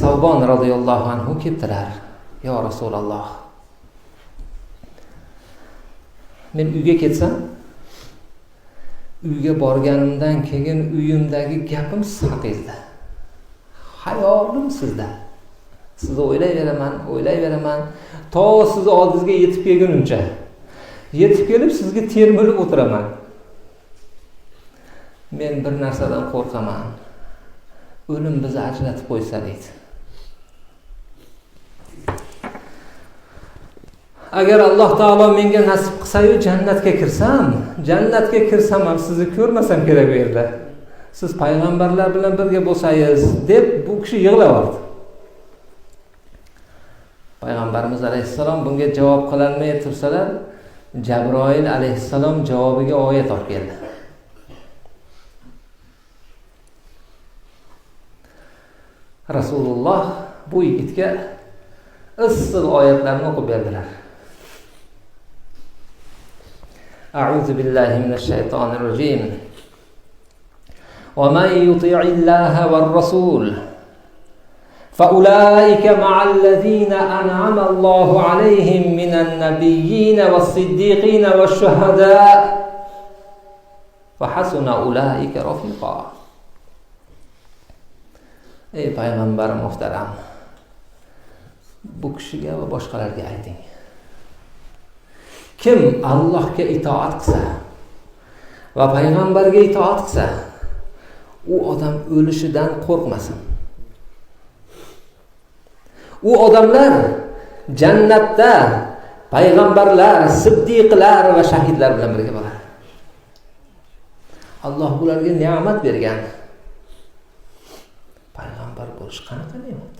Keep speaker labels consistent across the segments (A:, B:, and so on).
A: savbon roziyallohu anhu kelibdilar yo rasululloh men uyga ketsam uyga borganimdan keyin uyimdagi gapim siz hayolim sizda. Sizni o'ylayveraman o'ylayveraman. To sizni oldingizga yetib kelgunimcha. Yetib kelib sizga termilib o'tiraman. Men bir narsadan qo'rqaman. O'lim bizni ajratib qo'ysa deydi. Agar alloh taolo menga nasib qilsayu jannatga kirsam jannatga kirsam ham sizni ko'rmasam kerak bu yerda. Siz payg'ambarlar bilan birga bo'lsangiz deb bu kishi yig'layapti payg'ambarimiz alayhissalom bunga javob qilolmay tursalar jabroil alayhissalom javobiga oyat olib keldi. Rasululloh bu yigitga issiq oyatlarni o'qib berdilar. أعوذ بالله من الشيطان الرجيم. ومن يطيع الله والرسول فأولئك مع الذين أنعم الله عليهم من النبيين والصديقين والشهداء وحسن أولئك رفيقا. ey payg'ambar muhtaram bu kishiga va kim allohga itoat qilsa va payg'ambarga itoat qilsa u odam o'lishidan qo'rqmasin. U odamlar jannatda payg'ambarlar siddiqlar va shahidlar bilan birga bo'ladi alloh bularga ne'mat bergan. Payg'ambar bo'lish qanaqa ne'mat?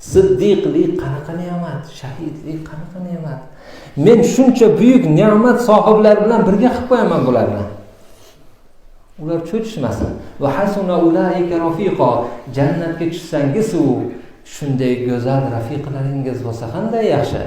A: Siddiqlik qanaqa ne'mat? Shahidlik qanaqa ne'mat? Men shuncha buyuk ne'mat sohiblari bilan birga qilib qo'yaman bularni. Ular cho'chishmasin. Hasuna jannatga tushsangizu shunday go'zal rafiqlaringiz bo'lsa qanday yaxshi?